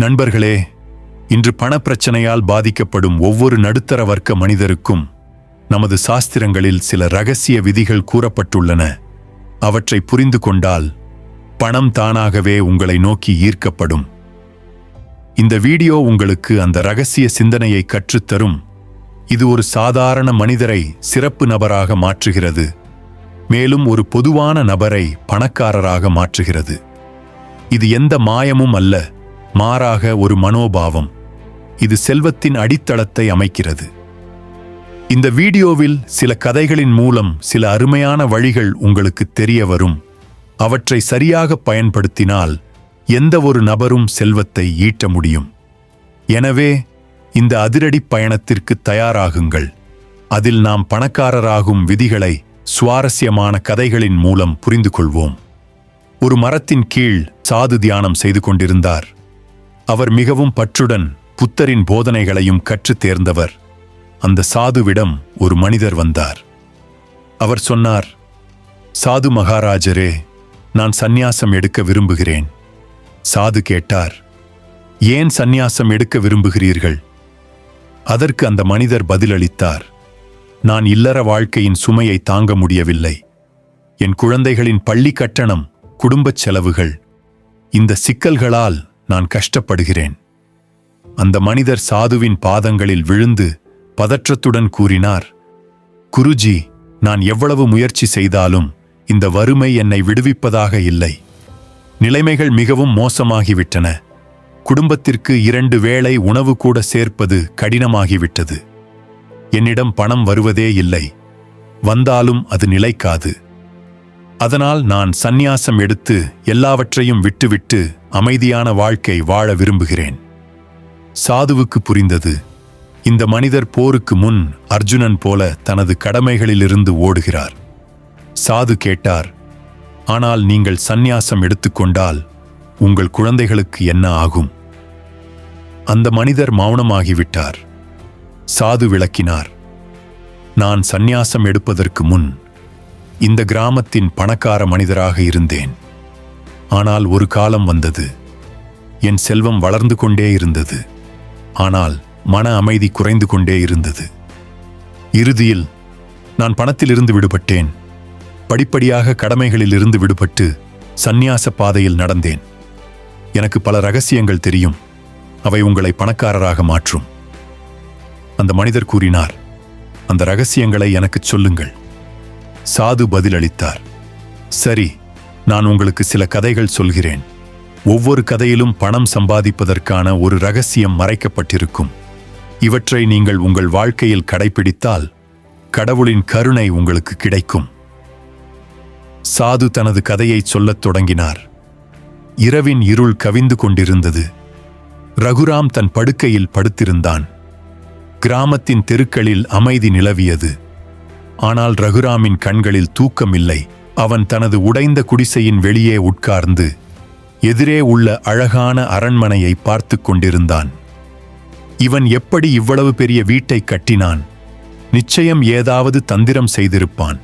நண்பர்களே இன்று பணப்பிரச்சனையால் பாதிக்கப்படும் ஒவ்வொரு நடுத்தர வர்க்க மனிதருக்கும் நமது சாஸ்திரங்களில் சில ரகசிய விதிகள் கூறப்பட்டுள்ளன. அவற்றை புரிந்து கொண்டால் பணம் தானாகவே உங்களை நோக்கி ஈர்க்கப்படும். இந்த வீடியோ உங்களுக்கு அந்த ரகசிய சிந்தனையை கற்றுத்தரும். இது ஒரு சாதாரண மனிதரை சிறப்பு நபராக மாற்றுகிறது. மேலும் ஒரு பொதுவான நபரை பணக்காரராக மாற்றுகிறது. இது எந்த மாயமும் அல்ல. மாறாக ஒரு மனோபாவம். இது செல்வத்தின் அடித்தளத்தை அமைக்கிறது. இந்த வீடியோவில் சில கதைகளின் மூலம் சில அருமையான வழிகள் உங்களுக்கு தெரிய வரும். அவற்றை சரியாக பயன்படுத்தினால் எந்த ஒரு நபரும் செல்வத்தை ஈட்ட முடியும். எனவே இந்த அதிரடி பயணத்திற்கு தயாராகுங்கள். அதில் நாம் பணக்காரராகும் விதிகளை சுவாரஸ்யமான கதைகளின் மூலம் புரிந்து கொள்வோம் ஒரு மரத்தின் கீழ் சாது தியானம் செய்து கொண்டிருந்தார். அவர் மிகவும் பற்றுடன் புத்தரின் போதனைகளையும் கற்றுத் தேர்ந்தவர். அந்த சாதுவிடம் ஒரு மனிதர் வந்தார். அவர் சொன்னார் சாது மகாராஜரே நான் சந்நியாசம் எடுக்க விரும்புகிறேன். சாது கேட்டார் ஏன் சந்நியாசம் எடுக்க விரும்புகிறீர்கள்? அதற்கு அந்த மனிதர் பதிலளித்தார் நான் இல்லற வாழ்க்கையின் சுமையை தாங்க முடியவில்லை. என் குழந்தைகளின் பள்ளி கட்டணம் குடும்பச் செலவுகள் இந்த சிக்கல்களால் நான் கஷ்டப்படுகிறேன். அந்த மனிதர் சாதுவின் பாதங்களில் விழுந்து பதற்றத்துடன் கூறினார் குருஜி நான் எவ்வளவு முயற்சி செய்தாலும் இந்த வறுமை என்னை விடுவிப்பதாக இல்லை. நிலைமைகள் மிகவும் மோசமாகிவிட்டன. குடும்பத்திற்கு இரண்டு வேளை உணவு கூட சேர்ப்பது கடினமாகிவிட்டது. என்னிடம் பணம் வருவதே இல்லை. வந்தாலும் அது நிலைக்காது. அதனால் நான் சந்நியாசம் எடுத்து எல்லாவற்றையும் விட்டுவிட்டு அமைதியான வாழ்க்கை வாழ விரும்புகிறேன். சாதுவுக்கு புரிந்தது. இந்த மனிதர் போருக்கு முன் அர்ஜுனன் போல தனது கடமைகளிலிருந்து ஓடுகிறார். சாது கேட்டார் ஆனால் நீங்கள் சந்நியாசம் எடுத்துக்கொண்டால் உங்கள் குழந்தைகளுக்கு என்ன ஆகும்? அந்த மனிதர் மௌனமாகிவிட்டார். சாது விளக்கினார் நான் சந்நியாசம் எடுப்பதற்கு முன் இந்த கிராமத்தின் பணக்கார மனிதராக இருந்தேன். ஆனால் ஒரு காலம் வந்தது. என் செல்வம் வளர்ந்து கொண்டே இருந்தது. ஆனால் மன அமைதி குறைந்து கொண்டே இருந்தது. இறுதியில் நான் பணத்திலிருந்து விடுபட்டேன். படிப்படியாக கடமைகளிலிருந்து விடுபட்டு சந்நியாச பாதையில் நடந்தேன். எனக்கு பல ரகசியங்கள் தெரியும். அவை உங்களை பணக்காரராக மாற்றும். அந்த மனிதர் கூறினார் அந்த ரகசியங்களை எனக்குச் சொல்லுங்கள். சாது பதிலளித்தார். சரி நான் உங்களுக்கு சில கதைகள் சொல்கிறேன். ஒவ்வொரு கதையிலும் பணம் சம்பாதிப்பதற்கான ஒரு ரகசியம் மறைக்கப்பட்டிருக்கும். இவற்றை நீங்கள் உங்கள் வாழ்க்கையில் கடைபிடித்தால் கடவுளின் கருணை உங்களுக்கு கிடைக்கும். சாது தனது கதையைச் சொல்லத் தொடங்கினார். இரவின் இருள் கவிந்து கொண்டிருந்தது. ரகுராம் தன் படுக்கையில் படுத்திருந்தான். கிராமத்தின் தெருக்களில் அமைதி நிலவியது. ஆனால் ரகுராமின் கண்களில் தூக்கம் இல்லை அவன் தனது உடைந்த குடிசையின் வெளியே உட்கார்ந்து எதிரே உள்ள அழகான அரண்மனையை பார்த்து கொண்டிருந்தான். இவன் எப்படி இவ்வளவு பெரிய வீட்டை கட்டினான்? நிச்சயம் ஏதாவது தந்திரம் செய்திருப்பான்.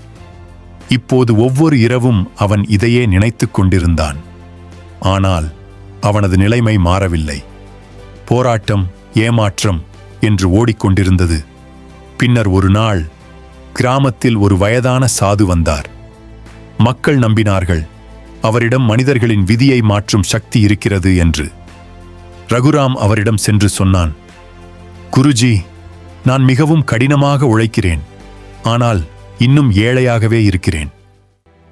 இப்போது ஒவ்வொரு இரவும் அவன் இதையே நினைத்துக் கொண்டிருந்தான். ஆனால் அவனது நிலைமை மாறவில்லை. போராட்டம் ஏமாற்றம் என்று ஓடிக்கொண்டிருந்தது. பின்னர் ஒரு நாள் கிராமத்தில் ஒரு வயதான சாது வந்தார். மக்கள் நம்பினார்கள் அவரிடம் மனிதர்களின் விதியை மாற்றும் சக்தி இருக்கிறது என்று. ரகுராம் அவரிடம் சென்று சொன்னான் குருஜி நான் மிகவும் கடினமாக உழைக்கிறேன் ஆனால் இன்னும் ஏழையாகவே இருக்கிறேன்.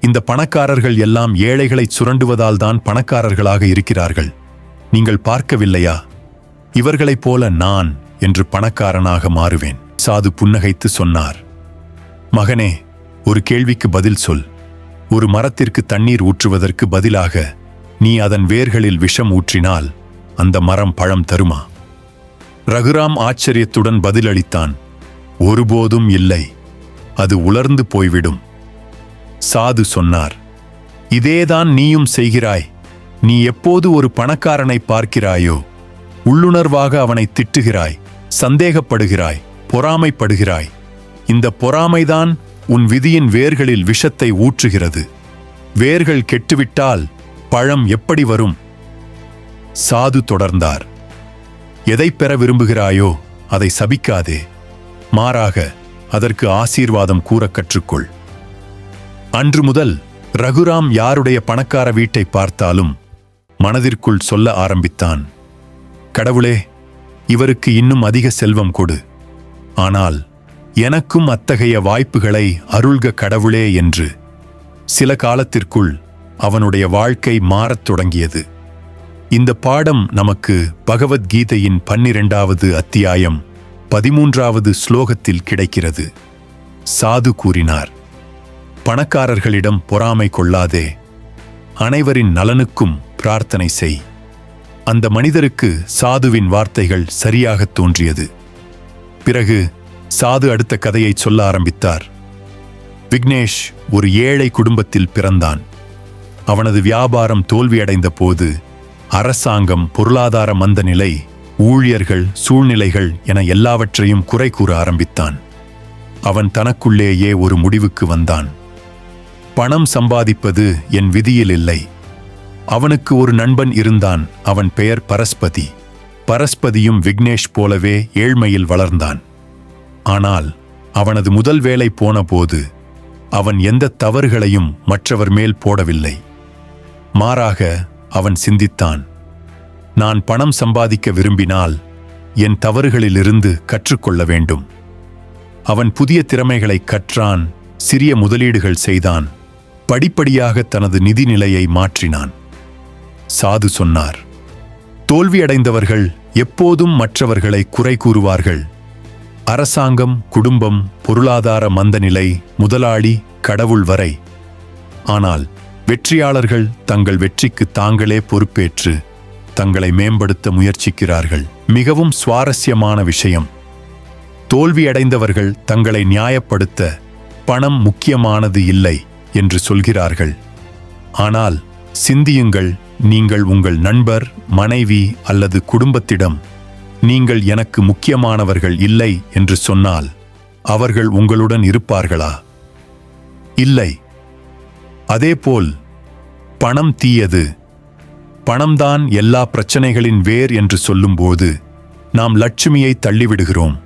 இந்த பணக்காரர்கள் எல்லாம் ஏழைகளைச் சுரண்டுவதால் தான் பணக்காரர்களாக இருக்கிறார்கள். நீங்கள் பார்க்கவில்லையா? இவர்களைப் போல நான் என்று பணக்காரனாக மாறுவேன் சாது புன்னகைத்து சொன்னார். மகனே ஒரு கேள்விக்கு பதில் சொல். ஒரு மரத்திற்கு தண்ணீர் ஊற்றுவதற்கு பதிலாக நீ அதன் வேர்களில் விஷம் ஊற்றினால் அந்த மரம் பழம் தருமா? ரகுராம் ஆச்சரியத்துடன் பதிலளித்தான் ஒருபோதும் இல்லை. அது உலர்ந்து போய்விடும். சாது சொன்னார் இதேதான் நீயும் செய்கிறாய். நீ எப்போது ஒரு பணக்காரனை பார்க்கிறாயோ உள்ளுணர்வாக அவனை திட்டுகிறாய் சந்தேகப்படுகிறாய் பொறாமைப்படுகிறாய். இந்த பொறாமைதான் உன் விதியின் வேர்களில் விஷத்தை ஊற்றுகிறது. வேர்கள் கெட்டுவிட்டால் பழம் எப்படி வரும்? சாது தொடர்ந்தார். எதை பெற விரும்புகிறாயோ அதை சபிக்காதே. மாறாக அதற்கு ஆசீர்வாதம் கூற கற்றுக்கொள். அன்று முதல் ரகுராம் யாருடைய பணக்கார வீட்டை பார்த்தாலும் மனதிற்குள் சொல்ல ஆரம்பித்தான். கடவுளே இவருக்கு இன்னும் அதிக செல்வம் கொடு. ஆனால் எனக்கும் அத்தகைய வாய்ப்புகளை அருள்க கடவுளே என்று சில காலத்திற்குள் அவனுடைய வாழ்க்கை மாறத் தொடங்கியது. இந்த பாடம் நமக்கு பகவத்கீதையின் பன்னிரெண்டாவது அத்தியாயம் பதிமூன்றாவது ஸ்லோகத்தில் கிடைக்கிறது. சாது கூறினார் பணக்காரர்களிடம் பொறாமை கொள்ளாதே அனைவரின் நலனுக்கும் பிரார்த்தனை செய். அந்த மனிதருக்கு சாதுவின் வார்த்தைகள் சரியாகத் தோன்றியது. பிறகு சாது அடுத்த கதையை சொல்ல ஆரம்பித்தார். விக்னேஷ் ஒரு ஏழை குடும்பத்தில் பிறந்தான். அவனது வியாபாரம் தோல்வியடைந்த போது அரசாங்கம் பொருளாதார மந்த நிலை ஊழியர்கள் சூழ்நிலைகள் என எல்லாவற்றையும் குறை கூற ஆரம்பித்தான். அவன் தனக்குள்ளேயே ஒரு முடிவுக்கு வந்தான். பணம் சம்பாதிப்பது என் விதியில் இல்லை. அவனுக்கு ஒரு நண்பன் இருந்தான் அவன் பெயர் பரஸ்பதி. பரஸ்பதியும் விக்னேஷ் போலவே ஏழ்மையில் வளர்ந்தான். ஆனால் அவனது முதல் வேலை போனபோது அவன் எந்த தவறுகளையும் மற்றவர் மேல் போடவில்லை. மாறாக அவன் சிந்தித்தான் நான் பணம் சம்பாதிக்க விரும்பினால் என் தவறுகளிலிருந்து கற்றுக்கொள்ள வேண்டும். அவன் புதிய திறமைகளை கற்றான் சிறிய முதலீடுகள் செய்தான் படிப்படியாக தனது நிதி நிலையை மாற்றினான். சாது சொன்னார் தோல்வியடைந்தவர்கள் எப்போதும் மற்றவர்களை குறை கூறுவார்கள். அரசாங்கம் குடும்பம் பொருளாதார மந்தநிலை முதலாளி கடவுள் வரை. ஆனால் வெற்றியாளர்கள் தங்கள் வெற்றிக்கு தாங்களே பொறுப்பேற்று தங்களை மேம்படுத்த முயற்சிக்கிறார்கள். மிகவும் சுவாரஸ்யமான விஷயம். தோல்வியடைந்தவர்கள் தங்களை நியாயப்படுத்த பணம் முக்கியமானது இல்லை என்று சொல்கிறார்கள். ஆனால் சிந்தியுங்கள் நீங்கள் உங்கள் நண்பர் மனைவி அல்லது குடும்பத்திடம் நீங்கள் எனக்கு முக்கியமானவர்கள் இல்லை என்று சொன்னால் அவர்கள் உங்களுடன் இருப்பார்களா? இல்லை. அதேபோல் பணம் தீயது. பணம்தான் எல்லா பிரச்சனைகளின் வேர் என்று சொல்லும்போது நாம் லட்சுமியை தள்ளிவிடுகிறோம்.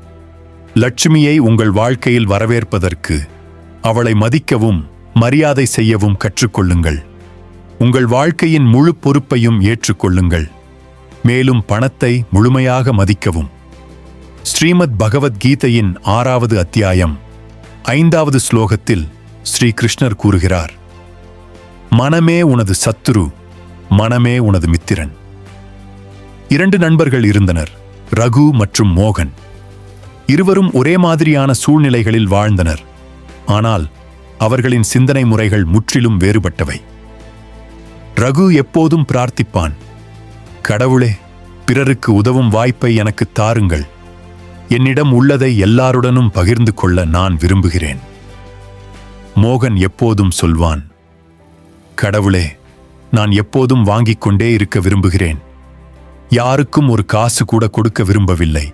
லட்சுமியை உங்கள் வாழ்க்கையில் வரவேற்பதற்கு அவளை மதிக்கவும் மரியாதை செய்யவும் கற்றுக்கொள்ளுங்கள். உங்கள் வாழ்க்கையின் முழு பொறுப்பையும் ஏற்றுக்கொள்ளுங்கள். மேலும் பணத்தை முழுமையாக மதிக்கவும். ஸ்ரீமத் பகவத்கீதையின் ஆறாவது அத்தியாயம் ஐந்தாவது ஸ்லோகத்தில் ஸ்ரீ கிருஷ்ணர் கூறுகிறார் மனமே உனது சத்துரு மனமே உனது மித்திரன். இரண்டு நண்பர்கள் இருந்தனர் ரகு மற்றும் மோகன். இருவரும் ஒரே மாதிரியான சூழ்நிலைகளில் வாழ்ந்தனர் ஆனால் அவர்களின் சிந்தனை முறைகள் முற்றிலும் வேறுபட்டவை. ரகு எப்போதும் பிரார்த்திப்பான் கடவுளே பிறருக்கு உதவும் வாய்ப்பை எனக்கு தாருங்கள். என்னிடம் உள்ளதை எல்லாருடனும் பகிர்ந்து கொள்ள நான் விரும்புகிறேன். மோகன் எப்போதும் சொல்வான் கடவுளே நான் எப்போதும் வாங்கிக் கொண்டே இருக்க விரும்புகிறேன். யாருக்கும் ஒரு காசு கூட கொடுக்க விரும்பவில்லை.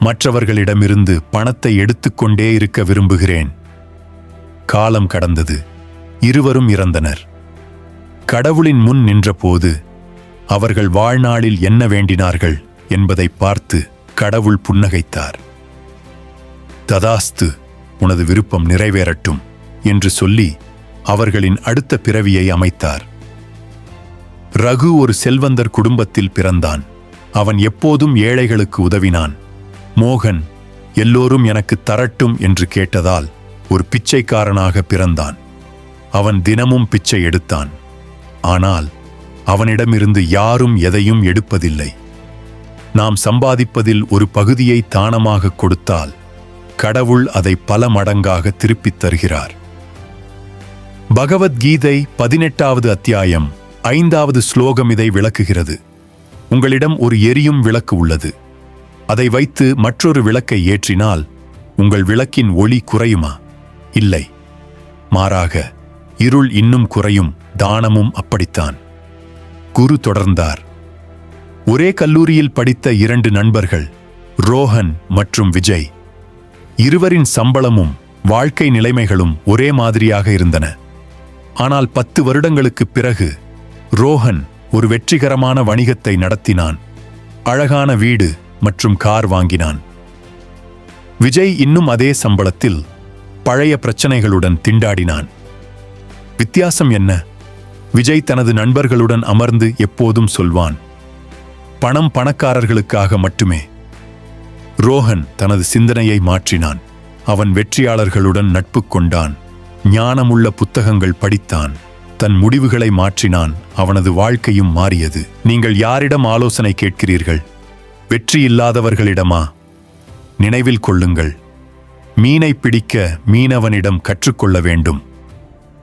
மற்றவர்களிடமிருந்து பணத்தை எடுத்துக்கொண்டே இருக்க விரும்புகிறேன். காலம் கடந்தது. இருவரும் இறந்தனர். கடவுளின் முன் நின்றபோது அவர்கள் வாழ்நாளில் என்ன வேண்டினார்கள் என்பதை பார்த்து கடவுள் புன்னகைத்தார். ததாஸ்து உனது விருப்பம் நிறைவேறட்டும் என்று சொல்லி அவர்களின் அடுத்த பிறவியை அமைத்தார். ரகு ஒரு செல்வந்தர் குடும்பத்தில் பிறந்தான். அவன் எப்போதும் ஏழைகளுக்கு உதவினான். மோகன் எல்லோரும் எனக்கு தரட்டும் என்று கேட்டதால் ஒரு பிச்சைக்காரனாக பிறந்தான். அவன் தினமும் பிச்சை எடுத்தான். ஆனால் அவனிடமிருந்து யாரும் எதையும் எடுப்பதில்லை. நாம் சம்பாதிப்பதில் ஒரு பகுதியை தானமாக கொடுத்தால் கடவுள் அதை பல மடங்காக திருப்பித் தருகிறார். பகவத்கீதை பதினெட்டாவது அத்தியாயம் ஐந்தாவது ஸ்லோகம் இதை விளக்குகிறது. உங்களிடம் ஒரு எரியும் விளக்கு உள்ளது. அதை வைத்து மற்றொரு விளக்கை ஏற்றினால் உங்கள் விளக்கின் ஒளி குறையுமா? இல்லை. மாறாக இருள் இன்னும் குறையும் தானமும் அப்படித்தான். குரு தொடர்ந்தார். ஒரே கல்லூரியில் படித்த இரண்டு நண்பர்கள் ரோஹன் மற்றும் விஜய். இருவரின் சம்பளமும் வாழ்க்கை நிலைமைகளும் ஒரே மாதிரியாக இருந்தன. ஆனால் பத்து வருடங்களுக்குப் பிறகு ரோஹன் ஒரு வெற்றிகரமான வணிகத்தை நடத்தினான். அழகான வீடு மற்றும் கார் வாங்கினான். விஜய் இன்னும் அதே சம்பளத்தில் பழைய பிரச்சனைகளுடன் திண்டாடினான். வித்தியாசம் என்ன? விஜய் தனது நண்பர்களுடன் அமர்ந்து எப்போதும் சொல்வான் பணம் பணக்காரர்களுக்காக மட்டுமே. ரோஹன் தனது சிந்தனையை மாற்றினான். அவன் வெற்றியாளர்களுடன் நட்பு கொண்டான். ஞானமுள்ள புத்தகங்கள் படித்தான். தன் முடிவுகளை மாற்றினான். அவனது வாழ்க்கையும் மாறியது. நீங்கள் யாரிடம் ஆலோசனை கேட்கிறீர்கள்? வெற்றி இல்லாதவர்களிடமா? நினைவில் கொள்ளுங்கள். மீனை பிடிக்க மீனவனிடம் கற்றுக்கொள்ள வேண்டும்.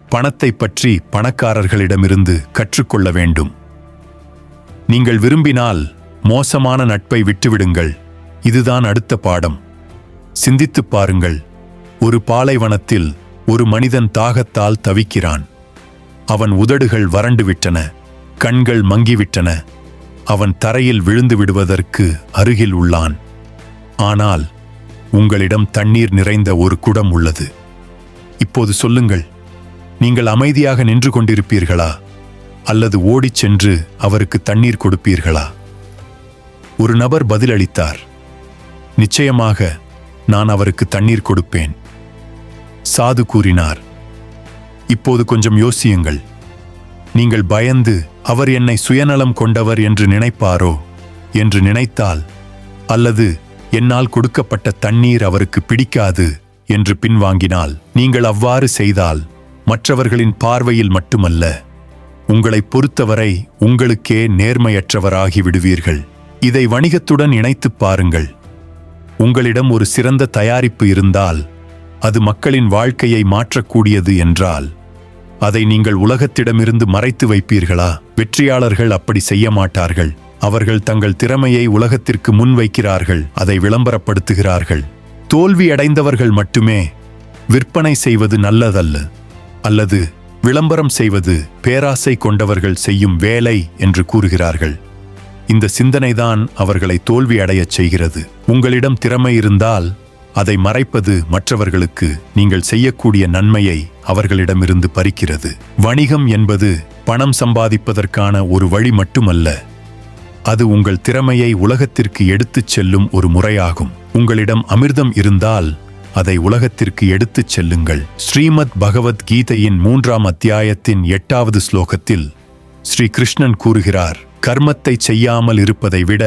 பணத்தை பற்றி பணக்காரர்களிடமிருந்து கற்றுக்கொள்ள வேண்டும். நீங்கள் விரும்பினால் மோசமான நட்பை விட்டுவிடுங்கள். இதுதான் அடுத்த பாடம். சிந்தித்துப் பாருங்கள். ஒரு பாலைவனத்தில் ஒரு மனிதன் தாகத்தால் தவிக்கிறான். அவன் உதடுகள் வறண்டு விட்டன கண்கள் மங்கிவிட்டன. அவன் தரையில் விழுந்து விடுவதற்கு அருகில் உள்ளான். ஆனால் உங்களிடம் தண்ணீர் நிறைந்த ஒரு குடம் உள்ளது. இப்போது சொல்லுங்கள். நீங்கள் அமைதியாக நின்று கொண்டிருப்பீர்களா? அல்லது ஓடிச் சென்று அவருக்கு தண்ணீர் கொடுப்பீர்களா? ஒரு நபர் பதிலளித்தார் நிச்சயமாக நான் அவருக்கு தண்ணீர் கொடுப்பேன். சாது கூறினார் இப்போது கொஞ்சம் யோசியுங்கள். நீங்கள் பயந்து அவர் என்னை சுயநலம் கொண்டவர் என்று நினைப்பாரோ என்று நினைத்தால் அல்லது என்னால் கொடுக்கப்பட்ட தண்ணீர் அவருக்கு பிடிக்காது என்று பின்வாங்கினால் நீங்கள் அவ்வாறு செய்தால் மற்றவர்களின் பார்வையில் மட்டுமல்ல உங்களை பொறுத்தவரை உங்களுக்கே நேர்மையற்றவராகி விடுவீர்கள். இதை வணிகத்துடன் இணைத்துப் பாருங்கள். உங்களிடம் ஒரு சிறந்த தயாரிப்பு இருந்தால் அது மக்களின் வாழ்க்கையை மாற்றக்கூடியது என்றால் அதை நீங்கள் உலகத்திடமிருந்து மறைத்து வைப்பீர்களா? வெற்றியாளர்கள் அப்படி செய்ய மாட்டார்கள். அவர்கள் தங்கள் திறமையை உலகத்திற்கு முன் வைக்கிறார்கள் அதை விளம்பரப்படுத்துகிறார்கள். தோல்வியடைந்தவர்கள் மட்டுமே விற்பனை செய்வது நல்லதல்ல. அல்லது விளம்பரம் செய்வது பேராசை கொண்டவர்கள் செய்யும் வேலை என்று கூறுகிறார்கள். இந்த சிந்தனைதான் அவர்களை தோல்வி அடையச் செய்கிறது. உங்களிடம் திறமை இருந்தால் அதை மறைப்பது மற்றவர்களுக்கு நீங்கள் செய்யக்கூடிய நன்மையை அவர்களிடமிருந்து பறிக்கிறது. வணிகம் என்பது பணம் சம்பாதிப்பதற்கான ஒரு வழி மட்டுமல்ல அது உங்கள் திறமையை உலகத்திற்கு எடுத்துச் செல்லும் ஒரு முறையாகும். உங்களிடம் அமிர்தம் இருந்தால் அதை உலகத்திற்கு எடுத்துச் செல்லுங்கள். ஸ்ரீமத் பகவத் கீதையின் மூன்றாம் அத்தியாயத்தின் எட்டாவது ஸ்லோகத்தில் ஸ்ரீ கிருஷ்ணன் கூறுகிறார் கர்மத்தை செய்யாமல் இருப்பதை விட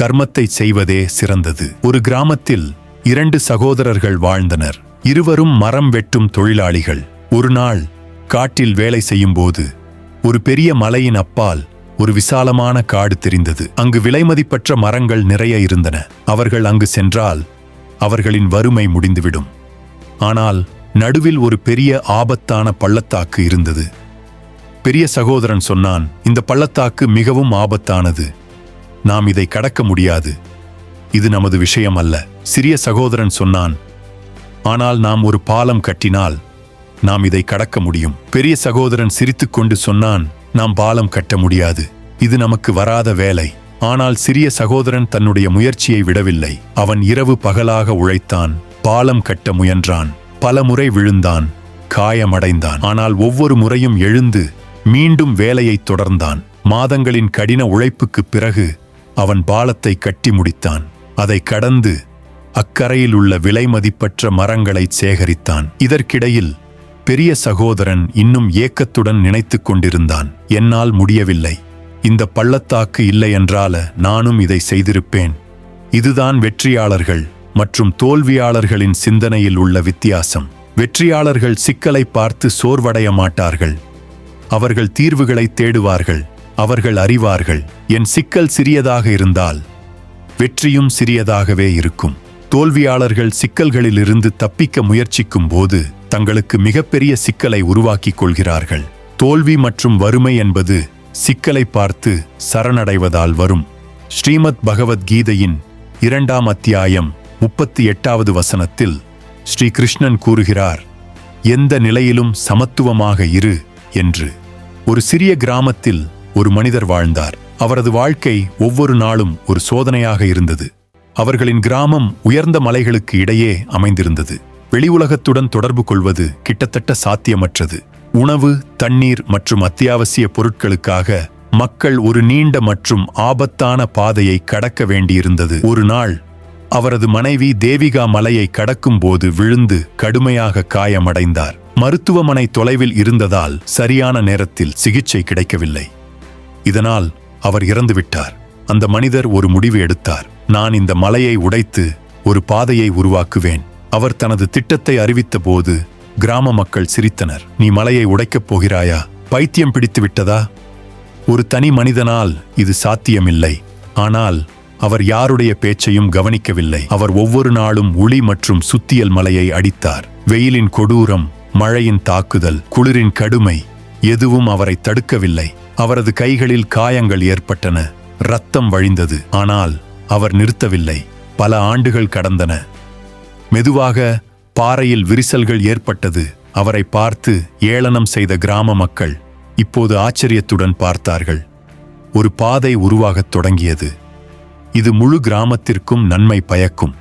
கர்மத்தை செய்வதே சிறந்தது. ஒரு கிராமத்தில் இரண்டு சகோதரர்கள் வாழ்ந்தனர். இருவரும் மரம் வெட்டும் தொழிலாளிகள். ஒரு நாள் காட்டில் வேலை செய்யும்போது ஒரு பெரிய மலையின் அப்பால் ஒரு விசாலமான காடு தெரிந்தது. அங்கு விலைமதிப்பற்ற மரங்கள் நிறைய இருந்தன. அவர்கள் அங்கு சென்றால் அவர்களின் வறுமை முடிந்துவிடும். ஆனால் நடுவில் ஒரு பெரிய ஆபத்தான பள்ளத்தாக்கு இருந்தது. பெரிய சகோதரன் சொன்னான் இந்த பள்ளத்தாக்கு மிகவும் ஆபத்தானது. நாம் இதை கடக்க முடியாது. இது நமது விஷயம் அல்ல. சிறிய சகோதரன் சொன்னான் ஆனால் நாம் ஒரு பாலம் கட்டினால் நாம் இதை கடக்க முடியும். பெரிய சகோதரன் சிரித்துக்கொண்டு சொன்னான் நாம் பாலம் கட்ட முடியாது. இது நமக்கு வராத வேலை. ஆனால் சிறிய சகோதரன் தன்னுடைய முயற்சியை விடவில்லை. அவன் இரவு பகலாக உழைத்தான். பாலம் கட்ட முயன்றான். பல முறை விழுந்தான். காயமடைந்தான். ஆனால் ஒவ்வொரு முறையும் எழுந்து மீண்டும் வேலையை தொடர்ந்தான். மாதங்களின் கடின உழைப்புக்குப் பிறகு அவன் பாலத்தை கட்டி முடித்தான். அதை கடந்து அக்கரையில் உள்ள விலைமதிப்பற்ற மரங்களை சேகரித்தான். இதற்கிடையில் பெரிய சகோதரன் இன்னும் ஏக்கத்துடன் நினைத்துக் கொண்டிருந்தான். என்னால் முடியவில்லை. இந்த பள்ளத்தாக்கு இல்லையென்றால நானும் இதை செய்திருப்பேன். இதுதான் வெற்றியாளர்கள் மற்றும் தோல்வியாளர்களின் சிந்தனையில் உள்ள வித்தியாசம். வெற்றியாளர்கள் சிக்கலை பார்த்து சோர்வடைய மாட்டார்கள். அவர்கள் தீர்வுகளை தேடுவார்கள். அவர்கள் அறிவார்கள். என் சிக்கல் சிறியதாக இருந்தால் வெற்றியும் சிறியதாகவே இருக்கும். தோல்வியாளர்கள் சிக்கல்களிலிருந்து தப்பிக்க முயற்சிக்கும் போது தங்களுக்கு மிகப்பெரிய சிக்கலை உருவாக்கிக் கொள்கிறார்கள். தோல்வி மற்றும் வறுமை என்பது சிக்கலை பார்த்து சரணடைவதால் வரும். ஸ்ரீமத் பகவத்கீதையின் இரண்டாம் அத்தியாயம் முப்பத்தி எட்டாவது வசனத்தில் ஸ்ரீ கிருஷ்ணன் கூறுகிறார் எந்த நிலையிலும் சமத்துவமாக இரு என்று. ஒரு சிறிய கிராமத்தில் ஒரு மனிதர் வாழ்ந்தார். அவரது வாழ்க்கை ஒவ்வொரு நாளும் ஒரு சோதனையாக இருந்தது. அவர்களின் கிராமம் உயர்ந்த மலைகளுக்கு இடையே அமைந்திருந்தது. வெளி உலகத்துடன் தொடர்பு கொள்வது கிட்டத்தட்ட சாத்தியமற்றது. உணவு தண்ணீர் மற்றும் அத்தியாவசிய பொருட்களுக்காக மக்கள் ஒரு நீண்ட மற்றும் ஆபத்தான பாதையை கடக்க வேண்டியிருந்தது. ஒரு நாள் அவரது மனைவி தேவிகா மலையை கடக்கும்போது விழுந்து கடுமையாக காயமடைந்தார். மருத்துவமனை தொலைவில் இருந்ததால் சரியான நேரத்தில் சிகிச்சை கிடைக்கவில்லை. இதனால் அவர் இறந்துவிட்டார். அந்த மனிதர் ஒரு முடிவு எடுத்தார். நான் இந்த மலையை உடைத்து ஒரு பாதையை உருவாக்குவேன். அவர் தனது திட்டத்தை அறிவித்தபோது கிராம மக்கள் சிரித்தனர். நீ மலையை உடைக்கப் போகிறாயா? பைத்தியம் பிடித்து விட்டதா? ஒரு தனி மனிதனால் இது சாத்தியமில்லை. ஆனால் அவர் யாருடைய பேச்சையும் கவனிக்கவில்லை. அவர் ஒவ்வொரு நாளும் உளி மற்றும் சுத்தியல் மலையை அடித்தார். வெயிலின் கொடூரம் மழையின் தாக்குதல் குளிரின் கடுமை எதுவும் அவரை தடுக்கவில்லை. அவரது கைகளில் காயங்கள் ஏற்பட்டன. ரத்தம் வழிந்தது. ஆனால் அவர் நிறுத்தவில்லை. பல ஆண்டுகள் கடந்தன. மெதுவாக பாறையில் விரிசல்கள் ஏற்பட்டது. அவரை பார்த்து ஏளனம் செய்த கிராம மக்கள் இப்போது ஆச்சரியத்துடன் பார்த்தார்கள். ஒரு பாதை உருவாகத் தொடங்கியது. இது முழு கிராமத்திற்கும் நன்மை பயக்கும்.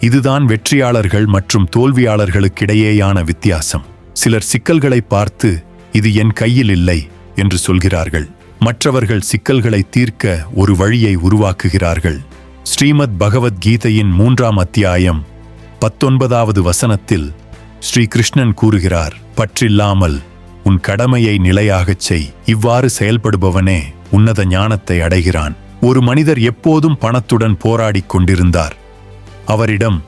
இதுதான் வெற்றியாளர்கள் மற்றும் தோல்வியாளர்களுக்கிடையேயான வித்தியாசம். சிலர் சிக்கல்களை பார்த்து இது என் கையில் இல்லை என்று சொல்கிறார்கள். மற்றவர்கள் சிக்கல்களை தீர்க்க ஒரு வழியை உருவாக்குகிறார்கள். ஸ்ரீமத் பகவத்கீதையின் மூன்றாம் அத்தியாயம் பத்தொன்பதாவது வசனத்தில் ஸ்ரீகிருஷ்ணன் கூறுகிறார் பற்றில்லாமல் உன் கடமையை நிலையாகச் செய். இவ்வாறு செயல்படுபவனே உன்னத ஞானத்தை அடைகிறான். ஒரு மனிதர் எப்போதும் பணத்துடன் போராடிக் கொண்டிருந்தார். அவரிடம்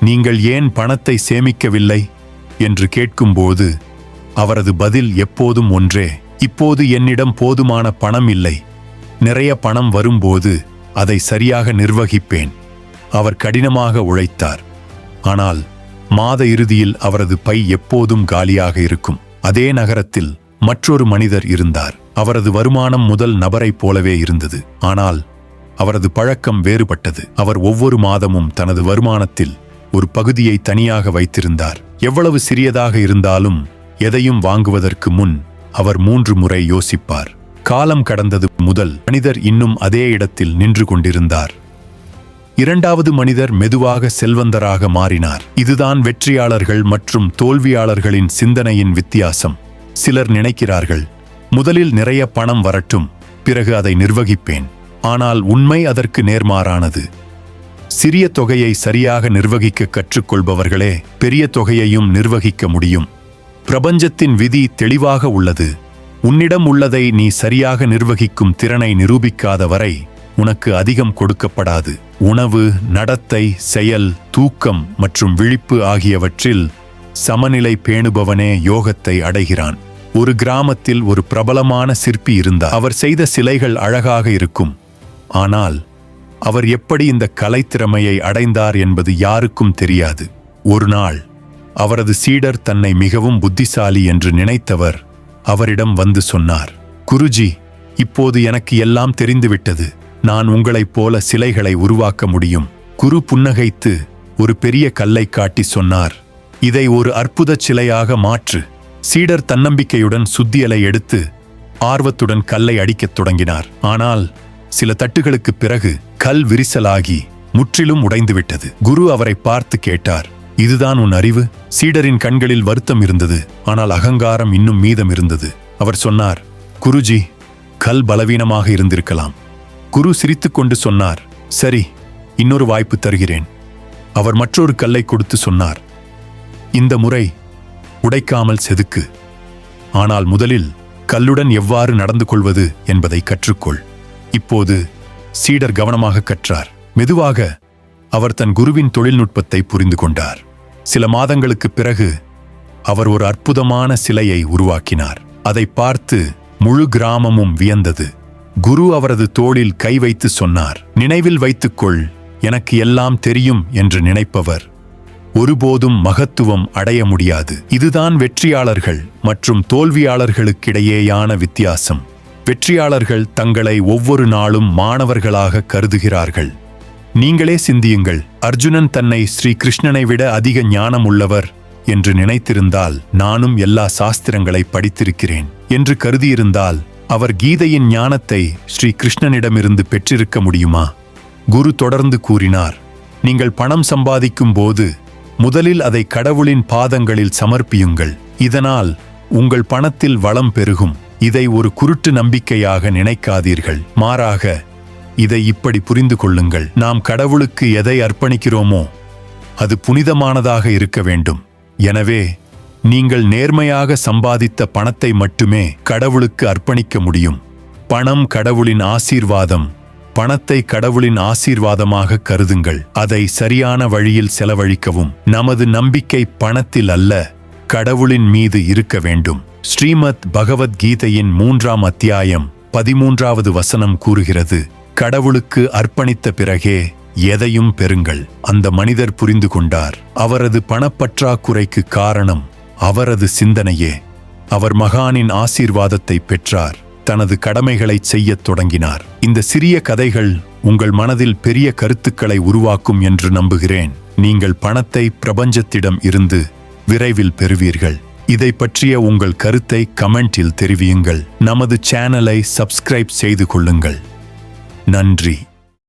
நீங்கள் ஏன் பணத்தை சேமிக்கவில்லை? என்று கேட்கும்போது அவரது பதில் எப்போதும் ஒன்றே. இப்போது என்னிடம் போதுமான பணம் இல்லை. நிறைய பணம் வரும்போது அதை சரியாக நிர்வகிப்பேன். அவர் கடினமாக உழைத்தார். ஆனால் மாத இறுதியில் அவரது பை எப்போதும் காலியாக இருக்கும். அதே நகரத்தில் மற்றொரு மனிதர் இருந்தார். அவரது வருமானம் முதல் நபரைப் போலவே இருந்தது. ஆனால் அவரது பழக்கம் வேறுபட்டது. அவர் ஒவ்வொரு மாதமும் தனது வருமானத்தில் ஒரு பகுதியை தனியாக வைத்திருந்தார். எவ்வளவு சிறியதாக இருந்தாலும் எதையும் வாங்குவதற்கு முன் அவர் மூன்று முறை யோசிப்பார். காலம் கடந்தது முதல் மனிதர் இன்னும் அதே இடத்தில் நின்று கொண்டிருந்தார். இரண்டாவது மனிதர் மெதுவாக செல்வந்தராக மாறினார். இதுதான் வெற்றியாளர்கள் மற்றும் தோல்வியாளர்களின் சிந்தனையின் வித்தியாசம். சிலர் நினைக்கிறார்கள் முதலில் நிறைய பணம் வரட்டும் பிறகு அதை நிர்வகிப்பேன். ஆனால் உண்மை அதற்கு நேர்மாறானது. சிறிய தொகையை சரியாக நிர்வகிக்க கற்றுக்கொள்பவர்களே பெரிய தொகையையும் நிர்வகிக்க முடியும். பிரபஞ்சத்தின் விதி தெளிவாக உள்ளது. உன்னிடம் உள்ளதை நீ சரியாக நிர்வகிக்கும் திறனை நிரூபிக்காத வரை உனக்கு அதிகம் கொடுக்கப்படாது. உணவு நடத்தை செயல் தூக்கம் மற்றும் விழிப்பு ஆகியவற்றில் சமநிலை பேணுபவனே யோகத்தை அடைகிறான். ஒரு கிராமத்தில் ஒரு பிரபலமான சிற்பி இருந்தார். அவர் செய்த சிலைகள் அழகாக இருக்கும். ஆனால் அவர் எப்படி இந்த கலைத்திறமையை அடைந்தார் என்பது யாருக்கும் தெரியாது. ஒரு நாள் அவரது சீடர் தன்னை மிகவும் புத்திசாலி என்று நினைத்தவர் அவரிடம் வந்து சொன்னார் குருஜி இப்போது எனக்கு எல்லாம் தெரிந்துவிட்டது. நான் உங்களைப் போல சிலைகளை உருவாக்க முடியும். குரு புன்னகைத்து ஒரு பெரிய கல்லை காட்டி சொன்னார். இதை ஒரு அற்புதச் சிலையாக மாற்று. சீடர் தன்னம்பிக்கையுடன் சுத்தியலை எடுத்து ஆர்வத்துடன் கல்லை அடிக்கத் தொடங்கினார். ஆனால் சில தட்டுகளுக்குப் பிறகு கல் விரிசலாகி முற்றிலும் உடைந்துவிட்டது. குரு அவரை பார்த்து கேட்டார் இதுதான் உன் அறிவு? சீடரின் கண்களில் வருத்தம் இருந்தது. ஆனால் அகங்காரம் இன்னும் மீதம் இருந்தது. அவர் சொன்னார் குருஜி கல் பலவீனமாக இருந்திருக்கலாம். குரு சிரித்துக்கொண்டு சொன்னார் சரி இன்னொரு வாய்ப்பு தருகிறேன். அவர் மற்றொரு கல்லை கொடுத்து சொன்னார் இந்த முறை உடைக்காமல் செதுக்கு. ஆனால் முதலில் கல்லுடன் எவ்வாறு நடந்து கொள்வது என்பதை கற்றுக்கொள். இப்போது சீடர் கவனமாக கற்றார். மெதுவாக அவர் தன் குருவின் தொழில்நுட்பத்தை புரிந்து கொண்டார். சில மாதங்களுக்குப் பிறகு அவர் ஒரு அற்புதமான சிலையை உருவாக்கினார். அதை பார்த்து முழு கிராமமும் வியந்தது. குரு அவரது தோளில் கை வைத்து சொன்னார் நினைவில் வைத்துக்கொள் எனக்கு எல்லாம் தெரியும் என்று நினைப்பவர். ஒருபோதும் மகத்துவம் அடைய முடியாது. இதுதான் வெற்றியாளர்கள் மற்றும் தோல்வியாளர்களுக்கிடையேயான வித்தியாசம். வெற்றியாளர்கள் தங்களை ஒவ்வொரு நாளும் மாணவர்களாக கருதுகிறார்கள். நீங்களே சிந்தியுங்கள் அர்ஜுனன் தன்னை ஸ்ரீ கிருஷ்ணனை விட அதிக ஞானம் உள்ளவர் என்று நினைத்திருந்தால் நானும் எல்லா சாஸ்திரங்களை படித்திருக்கிறேன் என்று கருதியிருந்தால் அவர் கீதையின் ஞானத்தை ஸ்ரீ கிருஷ்ணனிடமிருந்து பெற்றிருக்க முடியுமா? குரு தொடர்ந்து கூறினார் நீங்கள் பணம் சம்பாதிக்கும் போது முதலில் அதை கடவுளின் பாதங்களில் சமர்ப்பியுங்கள். இதனால் உங்கள் பணத்தில் வளம் பெருகும். இதை ஒரு குருட்டு நம்பிக்கையாக நினைக்காதீர்கள். மாறாக இதை இப்படி புரிந்து கொள்ளுங்கள். நாம் கடவுளுக்கு எதை அர்ப்பணிக்கிறோமோ அது புனிதமானதாக இருக்க வேண்டும். எனவே நீங்கள் நேர்மையாக சம்பாதித்த பணத்தை மட்டுமே கடவுளுக்கு அர்ப்பணிக்க முடியும். பணம் கடவுளின் ஆசீர்வாதம். பணத்தை கடவுளின் ஆசீர்வாதமாக கருதுங்கள். அதை சரியான வழியில் செலவழிக்கவும். நமது நம்பிக்கை பணத்தில் அல்ல கடவுளின் மீது இருக்க வேண்டும். ஸ்ரீமத் பகவத்கீதையின் மூன்றாம் அத்தியாயம் பதிமூன்றாவது வசனம் கூறுகிறது கடவுளுக்கு அர்ப்பணித்த பிறகே எதையும் பெறுங்கள். அந்த மனிதர் புரிந்து கொண்டார் அவரது பணப்பற்றாக்குறைக்கு காரணம் அவரது சிந்தனையே அவர் மகானின் ஆசீர்வாதத்தை பெற்றார். தனது கடமைகளைச் செய்யத் தொடங்கினார். இந்த சிறிய கதைகள் உங்கள் மனதில் பெரிய கருத்துக்களை உருவாக்கும் என்று நம்புகிறேன். நீங்கள் பணத்தை பிரபஞ்சத்திடம் இருந்து விரைவில் பெறுவீர்கள். இதை பற்றிய உங்கள் கருத்தை கமெண்டில் தெரிவியுங்கள். நமது சேனலை சப்ஸ்கிரைப் செய்து கொள்ளுங்கள். நன்றி.